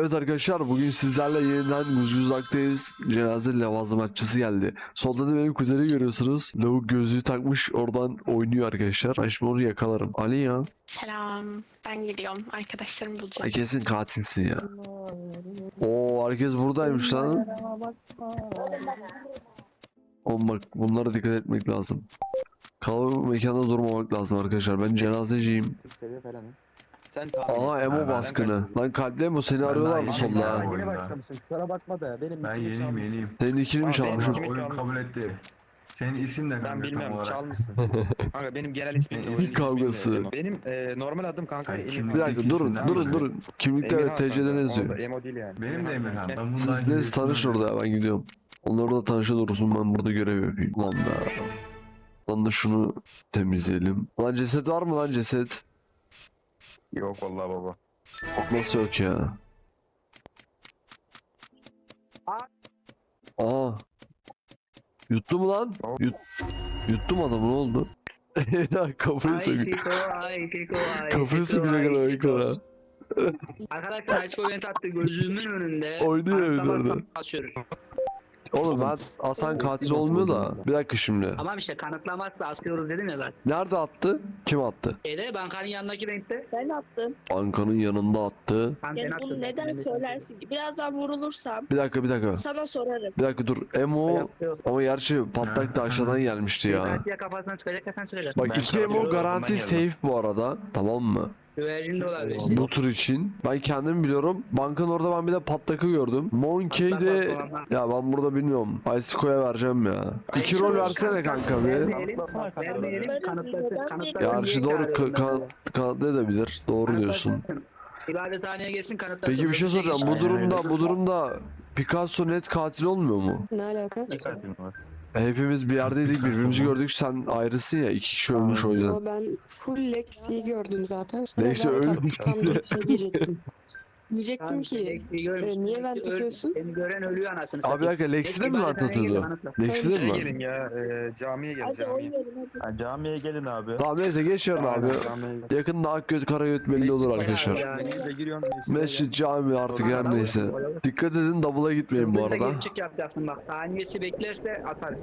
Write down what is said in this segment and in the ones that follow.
Evet arkadaşlar bugün sizlerle yeniden Guzguzlak'tayız. Cenaze lavazımatçısı geldi. Solda da benim kuzeni görüyorsunuz. Lavuk gözlüğü takmış oradan oynuyor arkadaşlar. Ay şimdi onu yakalarım. Ali ya. Selam. Ben gidiyorum. Arkadaşlarımı bulacağım. Ay kesin katilsin ya. Oo herkes buradaymış lan. Oğlum bak bunlara dikkat etmek lazım. Kalabalık mekanda durmamak lazım arkadaşlar. Ben cenazeciyim. seviye falan. Sen tahmin et. Ben- Emo ben baskını. Lan kalple Emo seni arıyorlar mı solda? geldim. Sen yeni oyunda. başlamışsın. Kusura bakma da benim Ben nickimi yeniyim çalmışsın. yeniyim. Senin ikini mi çalmışım? Kimi Oyun kabul etti. Senin isim ne kanka Ben tam bilmem olarak? çalmışsın. kanka benim genel ismim de de kavgası. Emo. Benim e, normal adım kanka Emin. Bir dakika durun durun durun. Kimlikte Emirhan evet TC'de ne kanka, yazıyor? orada Emo değil yani. Benim de Emirhan. Ben bundan Siz önce neyse orada ya ben gidiyorum. Onlar da tanışa durursun ben burada görev yapayım. Lan be. Lan da şunu temizleyelim. Lan ceset var mı lan ceset? Yok vallahi baba. Nasıl yok ya? Aa. Yuttu mu lan? Yut, yuttum adamı ne oldu? ya kafayı Ay sok. Fiko, ay Fiko, ay Kafayı sokacak adam ekrana. Arkadaşlar Açko beni taktı gözümün önünde. Oynuyor evde orada. basıyoruz. Oğlum ben atan katil olmuyor da. Bir dakika şimdi. Tamam işte kanıtlamakla asıyoruz dedim ya zaten. Nerede attı? Kim attı? Şeyde bankanın yanındaki renkte. Ben attım. Bankanın yanında attı. Ben Yani bunu neden Ben de- söylersin ki? Birazdan vurulursam Bir dakika bir dakika. sana sorarım. Bir dakika dur. Emo ama gerçi patlak da aşağıdan gelmişti ya. Garantiye kafasına çıkacak sen çıkacaksın. Bak Ben iki Emo garanti safe bu arada. Tamam mı? Güvercin de. Bu tur için. Ben kendim biliyorum. Bankın orada ben bir de patlakı gördüm. Monkey de ya ben burada bilmiyorum. Iceco'ya vereceğim ya. İki rol versene kanka bir. Vermeyelim, kanıtlasın, gerçi doğru ka- ka- kanıtlayabilir. Doğru diyorsun. İbadethaneye geçsin kanıtlasın. Peki bir şey soracağım. Bu durumda bu durumda Picasso net katil olmuyor mu? Ne alaka? Ne katil var? Hepimiz bir yerdeydik birbirimizi gördük sen ayrısın ya iki kişi ölmüş o yüzden. Ama ben full Lexi'yi gördüm zaten. Lexi ben tam- ölmüş tam. Lexi'ye. Diyecektim Tamam, ki görmüş. e, niye Lexi vent öl-? Seni gören ölüyor anasını Abi bir satayım. dakika Lexi de Lexi mi lan geliyor, atıyordu? kanıtla. Lexi de Şeye mi lan? gelin ya e, camiye gel Hadi camiye. oynayalım hadi. Ha, camiye gelin abi. Tamam neyse geç yarın abi. Camiye gel. Yakında Akgöz Karagöt belli olur Mescid- arkadaşlar. Ya. Mescid'e giriyorsun, mescide gel. Mescid cami artık her neyse. Dikkat edin double'a gitmeyin bu Burada arada. Geçik yapacaksın bak. Saniyesi beklerse atar.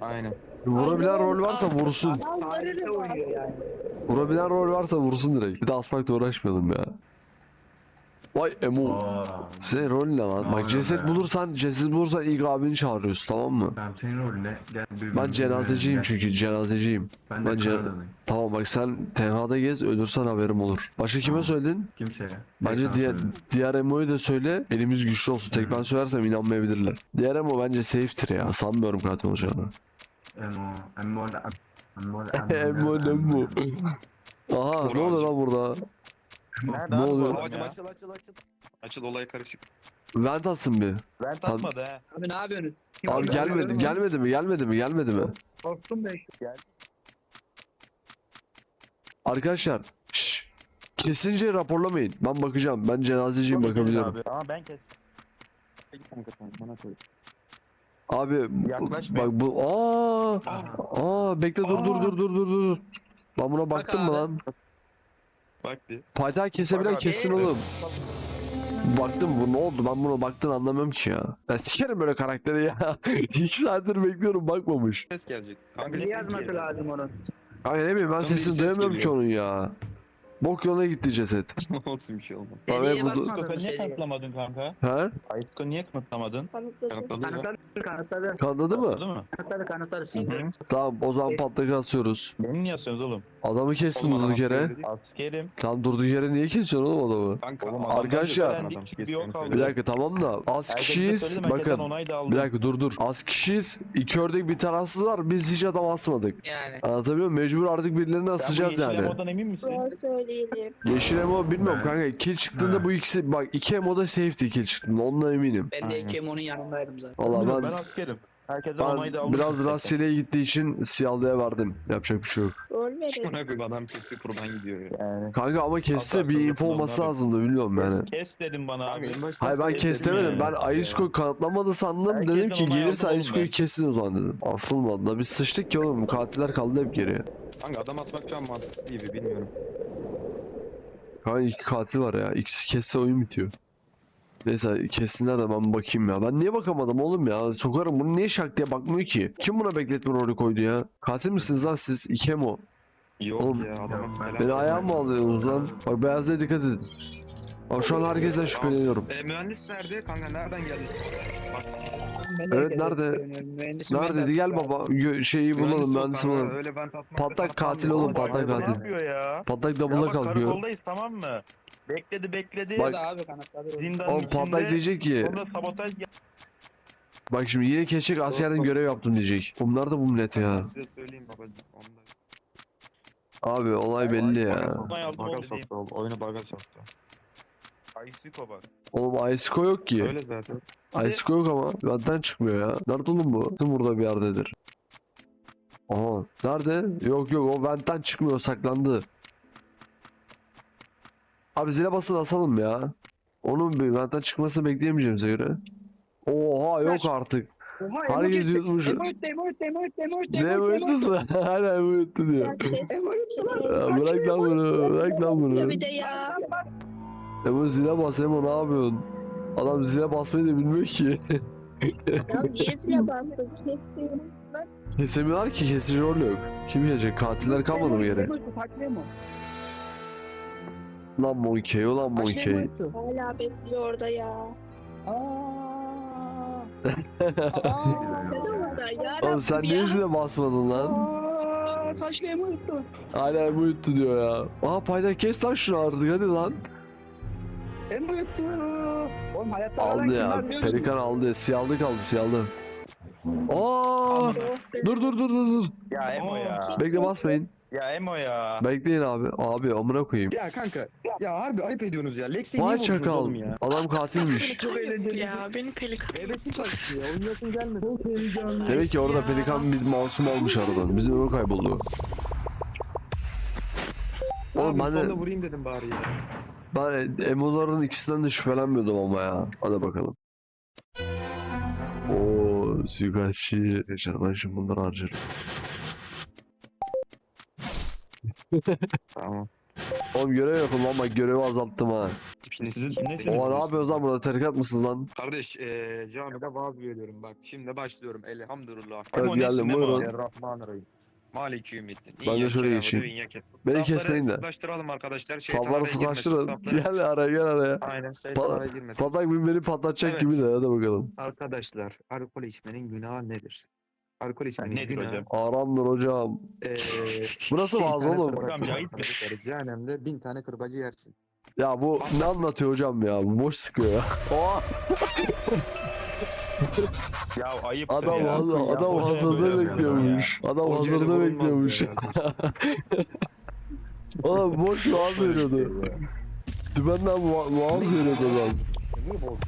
Aynen. Vurabilen rol varsa vursun. Oynuyor yani. Vurabilen rol varsa vursun direkt. Bir de asmakla uğraşmayalım ya. Vay Emo. Aa, Senin rol ne lan? Bak oluyor ceset bulursan ceset bulursan ilk abini çağırıyorsun tamam mı? Tamam senin rolün ne? Gel Ben cenazeciyim görelim, çünkü cenazeciyim. gel. Ben ben de cena- Kanada'dayım. Tamam bak sen tenhada gez ölürsen haberim olur. Başka kime Tamam. söyledin? Kimseye. Bence Tek diğer, sana diğer Emo'yu da söyle. Elimiz güçlü olsun. Tek ben söylersem inanmayabilirler. Diğer Emo bence safe'tir ya. Sanmıyorum katil olacağını. Emo. Emo da. Emo Emo da Emo. Aha ne oluyor lan burada? Nerede Ne abi bu oluyor? adam Açıl ya? açıl açıl açıl. Açıl olay karışık. Vent atsın bir. Ben tatmadı he. Abi ne yapıyorsunuz? Kim Abi oldu? gelmedi, gelmedi mi? Gelmedi mi? Gelmedi mi? Korktum ben. Arkadaşlar, şş, kesince raporlamayın. Ben bakacağım. Ben cenazeciyim bakabilirim. Abi. Ama ben kes. Abi Yaklaşmayın. bak bu aa aa bekle dur dur dur dur dur dur. Ben buna baktım mı abi. lan? Bak bir. Paytağı kesebilen Bak abi. kessin oğlum. Baktım bu ne oldu ben buna baktın anlamıyorum ki ya. Ben sikerim böyle karakteri ya. İki saattir bekliyorum bakmamış. Ses gelecek. Kanka Ne ses yazması gelecek. lazım onun? Ay ne bileyim ben Tam bir sesini ses duyamıyorum ki geliyor. onun ya. Bok yoluna gitti ceset. Olsun bir şey olmaz. Abi Seriye bu- bakmadın mı Niye seriye? kanıtlamadın kanka? He? Ayıpkı niye kanıtlamadın? Kanıtladı mı? Kanıtladı, kanıtladı. Kanıtladı mı? Değil mi? Kanıtladı, kanıtladı. Hı. Tamam o zaman patlak asıyoruz. Beni niye asıyorsunuz oğlum? Adamı kestin Oğlum adam durduk yere. askeri dedi. Askerim. Tam durduk yere niye kesiyorsun oğlum adamı? Kanka Oğlum, adam Arkadaşlar- adam Bir kesiyor, yok seni kaldı. Bir dakika tamam da az Herkese kişiyiz. söyledim, herkesten Bakın onay da aldım. bir dakika dur dur. Az kişiyiz. İki ördek bir tarafsız var. Biz hiç adam asmadık. Yani. Anlatabiliyor muyum? Mecbur artık birilerini Sen bu asacağız yeşil yani. emodan emin misin? Doğru söyleyelim. Yeşil emo bilmiyorum kanka. Kill çıktığında Ha. bu ikisi bak iki emoda safety kill çıktığında ondan eminim. Ben de Aynen. Kemo'nun yanındaydım zaten. Valla ben ben askerim. Da aldım. ben biraz rastgele gittiği için siyahlıya verdim. Yapacak bir şey yok. Rol verelim. Buna koyayım adam kesti buradan gidiyor ya. Yani. Kanka ama kesti Hatta bir info olması lazımdı bilmiyorum yani. Kes dedim bana abi. en Hayır ben söyledim kestemedim. yani. Ben Ayusko kanıtlamadı sandım. Herkesten dedim ki gelirse aldım ben. kesin o zaman dedim. Asılmadı da biz sıçtık ki oğlum. Katiller kaldı hep geriye. Kanka adam asmak şu an mantıksız gibi bilmiyorum. Kanka iki katil var ya. İkisi kesse oyun bitiyor. Neyse kessinler de ben bakayım ya. Ben niye bakamadım oğlum ya? Sokarım bunu niye şak diye bakmıyor ki? Kim buna bekletme rolü koydu ya? Katil misiniz lan siz? İkemo. Yok Oğlum, ya falan. Beni ayağım mı alıyorsunuz lan? Bak beyazlığa dikkat edin. Bak şu an herkesten şüpheleniyorum. E, mühendis nerede? Kanka nereden geldi? Bak, Ben Evet, herkese nerede? güveniyorum. Mühendisim ben de Neredeydi? Gel artık. baba. Gö- şeyi bulalım. Mühendisi bulalım. Öyle ben tatmak Patlak katil oğlum, patlak Ne katil. yapıyor ya? Patlak Ya double'a bak kalkıyor. karakoldayız tamam mı? Bekledi bekledi. Bak- abi Oğlum patlak diyecek ki. Sonra sabotaj yap- Bak şimdi yine keçek askerden görev yaptım diyecek. Bunlar da bu millet ya. size söyleyeyim babacığım. Onda. Abi olay belli ya. Baga soktu oğlum. Oyunu baga soktu. Ayısiko bak. Oğlum Aysiko yok ki. Öyle zaten. Aysiko yok ama. Benden çıkmıyor ya. Nerede oğlum bu? Kim burada bir yerdedir. Aha. Nerede? Yok yok o benden çıkmıyor saklandı. Abi zile basın asalım ya. Onun bir benden çıkmasını bekleyemeyeceğimize göre. Oha yok artık. Oha, Herkes yutmuş. Emoji, emoji, emoji, emoji, Ne boyutusu? Hala boyutu diyor. Bırak lan bunu. Bırak lan bunu. bir de ya. Emo zile bas Emo ne yapıyorsun? Adam zile basmayı da bilmiyor ki. Ya niye zile bastın? Kestim. Kesemiyorlar ki kesici rol yok. Kim yiyecek? Katiller kalmadı mı emo. Lan Monkey, ulan Monkey. Hala bekliyor orada ya. Aa. Oğlum sen niye zile basmadın lan? Aa, kaçlı emoji? Hala bu yuttu diyor ya. Aa payda kes lan şunu artık hadi lan. Emoji. Oğlum hayatta Aldı ya. Pelikan aldı. Siyahlı kaldı siyahlı. Aa! Dur dur dur dur dur. Ya Emo ya. Bekle basmayın. Ya Emo ya. Bekleyin abi. Abi amına koyayım. Ya kanka. Ya harbi ayıp ediyorsunuz ya. Lexi'yi niye Vay vurdunuz çakal. oğlum ya? Adam katilmiş. Çok eğlenceli. Ya beni pelikan. Bebesi kaçtı ya. Oynayasın gelmedi. Çok heyecanlı. Demek ki orada pelikan bir masum olmuş aradan. Bizim öyle kayboldu. Oğlum ben de vurayım dedim bari ya. Ben emoların ikisinden de şüphelenmiyordum ama ya. Hadi bakalım. Oo, suikastçı. Ben şimdi bunları harcarım. Tamam. Oğlum görev yapın lan bak görevi azalttım ha. Şimdi Sizin- ne Oha ne yapıyorsunuz lan burada tarikat mısınız lan? Kardeş eee camide vaaz veriyorum bak. Şimdi başlıyorum. Elhamdülillah. Evet geldim buyurun. Errahmanirrahim. Maliki ümiddin. Ben de şöyle geçeyim. Beni kesmeyin de. Sıklaştıralım arkadaşlar. Şeytan Salları araya girmesin, sıklaştırın. Gel araya gel araya. Aynen şeytan Pa- araya girmesin. Patlak bir beni patlatacak Evet. gibi de hadi bakalım. Arkadaşlar alkol içmenin günahı nedir? Alkol içmenin nedir günahı. hocam? Aramdır hocam. Eee Burası bin vaaz tane oğlum. kırbacı Hocam var. Cehennemde bin tane kırbacı yersin. Ya bu ne anlatıyor hocam ya? Bu boş sıkıyor ya. Oha Ya ayıptır adam ya. hazır, Ya adam hocaya hazırda bekliyormuş. Adam Hocayla hazırda bekliyormuş. ya. Oğlum boş vaaz veriyordu. Dümenden va- vaaz veriyordu adam. Bozdun?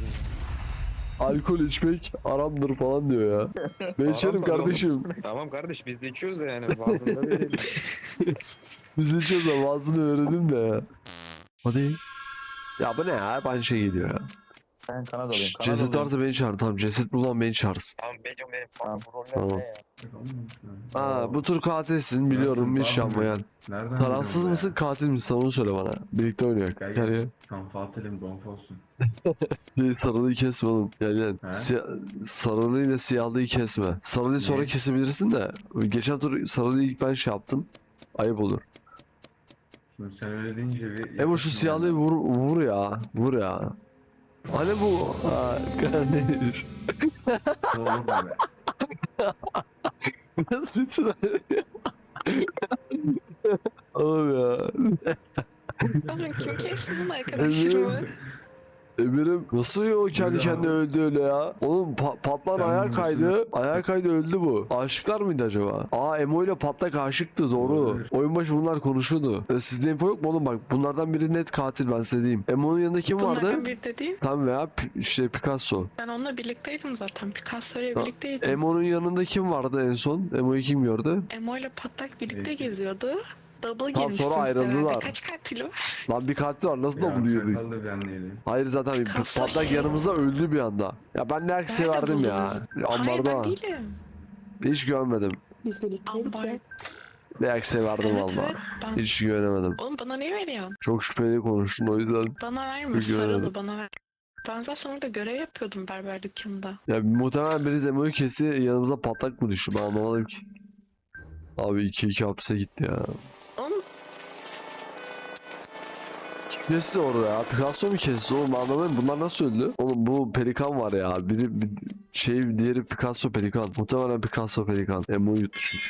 Alkol içmek aramdır falan diyor ya. Ben içerim kardeşim. Tamam kardeş biz de içiyoruz da yani bazında verelim. Biz de içiyoruz da vaazını öğrenelim de ya. Hadi. Ya bu ne ya? Hep aynı şey geliyor ya. Ben Kanadalıyım. Şşş, ceset varsa beni çağır. Tamam ceset bulan beni çağırsın. tamam benim benim. Tamam. Bu roller Tamam. ne ya? Aa bu tur katilsin biliyorum Nasıl, var mı? yapmayan. Nereden Tarafsız biliyorsun mısın katil misin onu söyle bana. Birlikte oynuyor. Gel Gel gel. ya. Tam Fatih'im donk olsun. Bir sarılıyı kesme oğlum. Gel gel. He? Siya- sarılıyla siyahlıyı kesme. Sarılıyı sonra Niye? kesebilirsin de. Geçen tur sarılıyı ilk ben şey yaptım. Ayıp olur. Şimdi sen öyle deyince bir... Emo şu siyahlıyı vur, vur ya. Vur ya. Hani bu? Ha, be. Sıçra. Oğlum ya. Oğlum kim kesti bunu arkadaşlarımı? Emir'im nasıl ya o kendi Ya. kendine öldü öyle ya? Oğlum pa- patlan ayağa kaydı. Ayağa kaydı öldü bu. Aşıklar mıydı acaba? Aa Emo ile patlak aşıktı doğru. Olabilir. Oyun başı bunlar konuşuyordu. E, sizde info yok mu oğlum bak bunlardan biri net katil ben size diyeyim. Emo'nun yanında kim vardı? Bunlardan biri de değil. Tam veya işte Picasso. Ben onunla birlikteydim zaten. Picasso ile birlikteydim. Emo'nun yanında kim vardı en son? Emo'yu kim gördü? Emo ile Patlak birlikte Evet. geziyordu. Double Tamam, girmişsiniz sonra ayrıldılar. herhalde. Kaç katil var? Lan bir katil var nasıl da buluyor? çakal da ben değilim. Hayır zaten bir Picasso patlak şey. yanımızda öldü bir anda. Ya ben ne aksi Nerede verdim ya. buldunuz? Hayır Ambarda. ben değilim. Hiç görmedim. Biz birlikteydik Ambar. ya. Reaksiye verdim Evet, valla. evet. Ben... Hiç güvenemedim. Oğlum bana niye veriyorsun? Çok şüpheli konuştun o yüzden. Bana verme Çünkü sarılı bana ver. Ben zaten orada görev yapıyordum berber dükkanında. Ya muhtemelen biri Zemo'yu kesti yanımıza patlak mı düştü ben anlamadım ki. Abi 2-2 hapse gitti ya. Kesti orada ya? Picasso mu kesti oğlum anlamadım bunlar nasıl öldü? Oğlum bu pelikan var ya biri bir şey diğeri Picasso pelikan. Muhtemelen Picasso pelikan. Yuttu çünkü.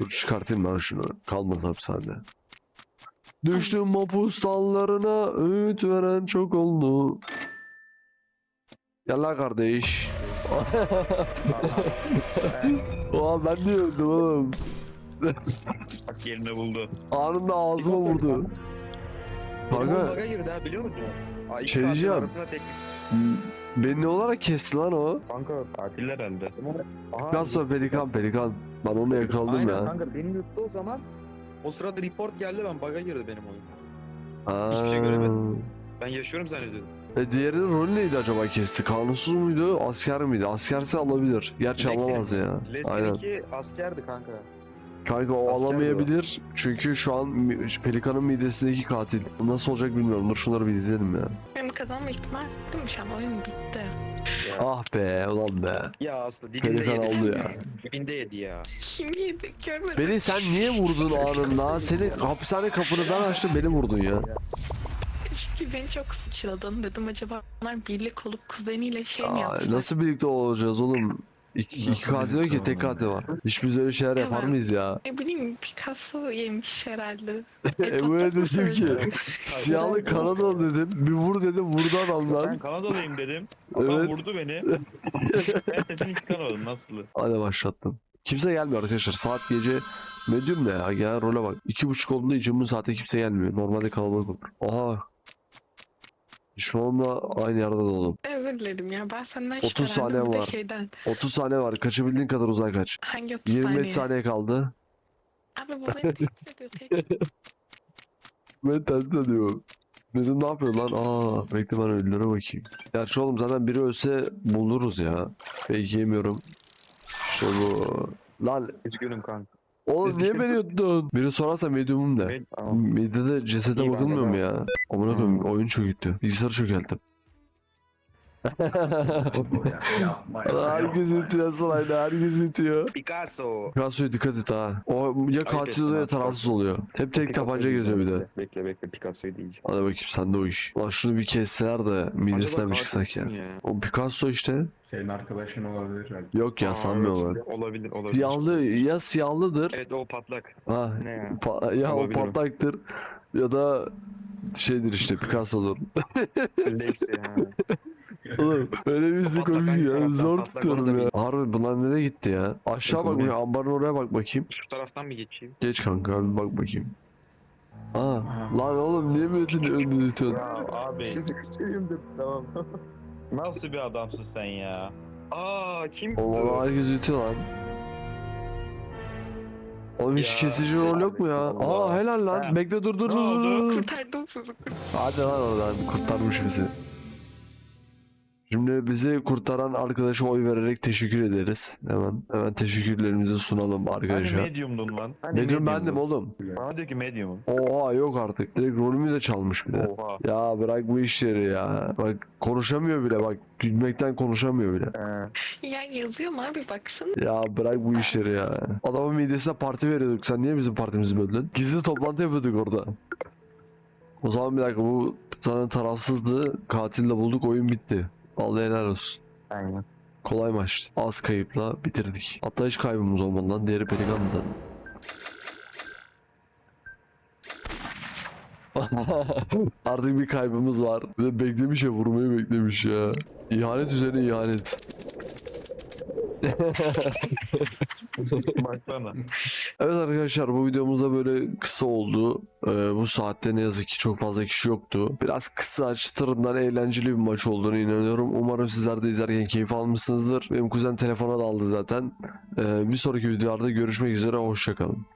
Dur çıkartayım ben şunu. Kalmaz hapishanede. Düştüm mapus dallarına öğüt veren çok oldu. Gel lan kardeş. Oha ben niye öldüm oğlum? Bak yerini buldu. Anında ağzıma vurdu. Benim oğlum Kanka bug'a girdi ha biliyor musun? Aa, iki Şey katil diyeceğim. arasında tek beni ne olarak kesti lan o? kanka katil herhalde. Aha, Picasso pelikan pelikan. Ben onu yakaladım Aynen ya. kanka beni yuttu o zaman. O sırada report geldi ben bug'a girdi benim oyun. Hiçbir şey göremedim. Ben yaşıyorum zannediyordum. E diğerinin rolü neydi acaba kesti? Kanunsuz muydu? Asker miydi? Askerse alabilir. Gerçi Lexi- alamaz ya. Aynen. Leslie'ninki askerdi kanka. Kanka o Asker alamayabilir. Çünkü şu an Pelikan'ın midesindeki katil. Bu nasıl olacak bilmiyorum. Dur şunları bir izleyelim ya. benim kazanma ihtimal şu an oyun bitti. Ah be ulan be. Ya aslında dibinde Pelikan yedi. aldı ya. Dibinde yedi ya. Kim yedi görmedim. Beni sen niye vurdun anında? Senin hapishane kapını ben açtım beni vurdun ya. Çünkü beni çok suçladın dedim acaba onlar birlik olup kuzeniyle şey mi yaptılar? nasıl birlikte olacağız oğlum? İki, iki Nasıl katil yok ki tek katil var. Hiç biz öyle şeyler yapar mıyız ya? Ne bileyim Picasso yemiş herhalde. Mı dedim ki siyahlı Kanadalı dedim. Bir vur dedim vurdu adam lan. Ben Kanadalıyım dedim. Adam Evet. vurdu beni. ben sesini çıkarmadım nasıl? Hadi başlattım. Kimse gelmiyor arkadaşlar. Saat gece medium ne ya? Gel role bak. İki buçuk olduğunda için bu saatte kimse gelmiyor. Normalde kalabalık olur. Aha. Düşmanımla aynı yerde olalım. Özür dilerim ya ben senden 30 şüphelendim saniye bir de var. şeyden. 30 saniye var. Kaçabildiğin kadar uzağa kaç. Hangi 30 25 saniye? saniye kaldı. Abi bu beni tehdit ediyor. tehdit. Ben tehdit ediyorum. Dedim ne yapıyor lan? Aa, bekle ben ölülere bakayım. Gerçi oğlum zaten biri ölse buluruz ya. Belki yemiyorum. İşte bu. Lan Üzgünüm kanka. Oğlum Biz niye beni yuttun? Biri sorarsa medium'um de. Tamam. Midede cesede İyi, bakılmıyor mu ya? Amına koyayım Hmm. oyun çöktü. Bilgisayarı çökelttim. Ya, yapma ya. herkes ütüyor sırayla herkes ütüyor. Picasso. Picasso'ya dikkat et ha. O ya katil oluyor ya tarafsız oluyor. Hep tek tabanca geziyor bir de. Bekle bekle Picasso'yu diyeceğim. Hadi bakayım sende o iş. Lan şunu bir kesseler de midesinden bir çıksak ya. O Picasso işte. Senin arkadaşın olabilir belki. Yok ya Aa, sanmıyorum evet. Olabilir olabilir. Siyahlı ya siyahlıdır. Evet o patlak. Ha, Ne ya? pa- ya o Olabilir o. patlaktır. Ya da şeydir işte Picasso'dur. Lexi ha. Oğlum öyle bir ya. hangi Zor taraftan? tutuyorum ya. Harbi bunlar nereye gitti ya? Aşağı bak bakayım. Ambarın oraya bak bakayım. Şu taraftan mı geçeyim? Geç kanka bir bak bakayım. Aa, lan oğlum niye milletin önünü tutuyorsun? Ya abi tamam. nasıl bir adamsın sen ya? Aa kim? Oğlum lan herkes yutuyor lan. Oğlum hiç Ya, kesici rol yok mu ya? Allah. Aa helal lan. Ha. Bekle dur dur Ne dur dur, oldu? dur. Kurtardım sizi. Hadi lan oradan kurtarmış bizi. Şimdi bizi kurtaran arkadaşa oy vererek teşekkür ederiz. Hemen hemen teşekkürlerimizi sunalım Hani arkadaşa. medium'dun lan. Hani Medium bendim oğlum. Bana diyor ki medium'um. Oha yok artık. Direkt rolümü de çalmış bir de. Oha. Ya bırak bu işleri ya. Bak konuşamıyor bile bak. Gülmekten konuşamıyor bile. Ya yazıyorum abi baksana. Ya bırak bu işleri ya. Adamın midesine parti veriyorduk. Sen niye bizim partimizi böldün? Gizli toplantı yapıyorduk orada. O zaman bir dakika bu zaten tarafsızdı. Katille bulduk oyun bitti. Vallahi helal olsun. Aynen. Kolay maçtı. Az kayıpla bitirdik. Hatta hiç kaybımız olmadı lan. Diğeri pelikan zaten. Artık bir kaybımız var. De beklemiş ya vurmayı beklemiş ya. İhanet üzerine ihanet. Evet arkadaşlar bu videomuzda böyle kısa oldu. Ee, bu saatte ne yazık ki çok fazla kişi yoktu. Biraz kısa çıtırından eğlenceli bir maç olduğunu inanıyorum. Umarım sizler de izlerken keyif almışsınızdır. Benim kuzen telefona daldı zaten. Ee, bir sonraki videolarda görüşmek üzere. Hoşçakalın.